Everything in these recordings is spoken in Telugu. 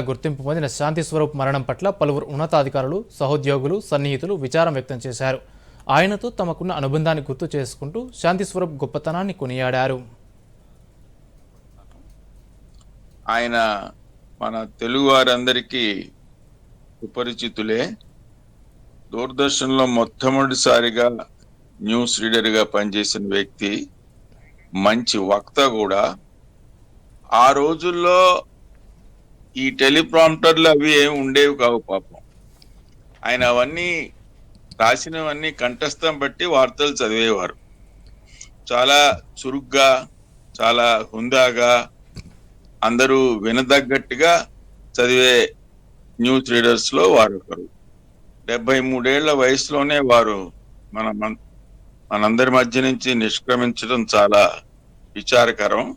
గుర్తింపు పొందిన శాంతి స్వరూప్ మరణం పట్ల పలువురు ఉన్నతాధికారులు సహోద్యోగులు సన్నిహితులు విచారం వ్యక్తం చేశారు. ఆయనతో తమకున్న అనుబంధాన్ని గుర్తు చేసుకుంటూ శాంతి స్వరూప్ గొప్పతనాన్ని కొనియాడారు. ఆయన మన తెలుగు వారందరికీ సుపరిచితులే. దూరదర్శన్లో మొట్టమొదటిసారిగా న్యూస్ రీడర్గా పనిచేసిన వ్యక్తి మంచి వక్త కూడా. ఆ రోజుల్లో ఈ టెలిప్రాంప్టర్లు అవి ఏమి ఉండేవి కావు పాపం. ఆయన అవన్నీ రాసినవన్నీ కంఠస్థం బట్టి వార్తలు చదివేవారు. చాలా చురుగ్గా చాలా హుందాగా అందరూ వినదగ్గట్టుగా చదివే న్యూస్ రీడర్స్లో వారు ఒకరు డెబ్బై మూడేళ్ళ వయసులోనే వారు మన మన- మనందరి మధ్య నుంచి నిష్క్రమించడం చాలా విచారకరం.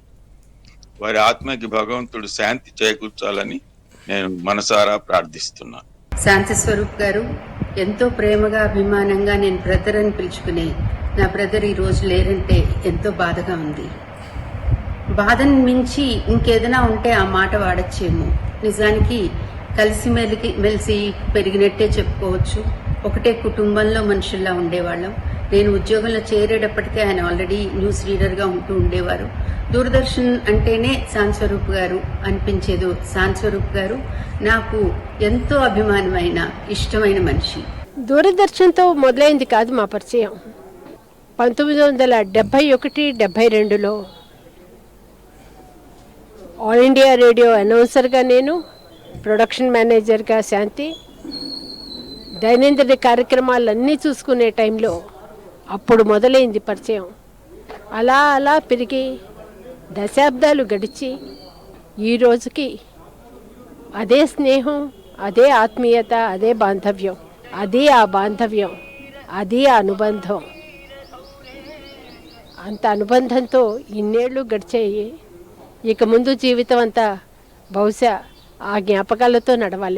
వారి ఆత్మకి భగవంతుడు శాంతి చేకూర్చాలని నేను మనసారా ప్రార్థిస్తున్నాను శాంతి స్వరూప్ గారు ఎంతో ప్రేమగా అభిమానంగా నేను బ్రదర్ అని పిలుచుకునే నా బ్రదర్ ఈ రోజు లేరంటే ఎంతో బాధగా ఉంది. బాధను మించి ఇంకేదైనా ఉంటే ఆ మాట వాడచ్చేమో. నిజానికి కలిసి మెలిగి మెలిసి పెరిగినట్టే చెప్పుకోవచ్చు. ఒకటే కుటుంబంలో మనుషుల్లా ఉండేవాళ్ళం. నేను ఉద్యోగంలో చేరేటప్పటికే ఆయన ఆల్రెడీ న్యూస్ రీడర్గా ఉంటూ ఉండేవారు. దూరదర్శన్ అంటేనే సాంస్వరూప్ గారు అనిపించేది సాంస్వరూప్ గారు నాకు ఎంతో అభిమానమైన ఇష్టమైన మనిషి. దూరదర్శన్తో మొదలైంది కాదు మా పరిచయం. పంతొమ్మిది వందల డెబ్భై ఒకటి డెబ్భై రెండులో ఆల్ ఇండియా రేడియో అనౌన్సర్గా నేను ప్రొడక్షన్ మేనేజర్గా శాంతి దైనందిన కార్యక్రమాలన్నీ చూసుకునే టైంలో అప్పుడు మొదలైంది పరిచయం. అలా అలా పెరిగి దశాబ్దాలు గడిచి ఈ రోజుకి అదే స్నేహం అదే ఆత్మీయత అదే బాంధవ్యం అదే ఆ బాంధవ్యం అది ఆ అనుబంధం. అంత అనుబంధంతో ఇన్నేళ్ళు గడిచాయి. ఇక ముందు జీవితం అంతా బహుశా ఆ జ్ఞాపకాలతో నడవాలి.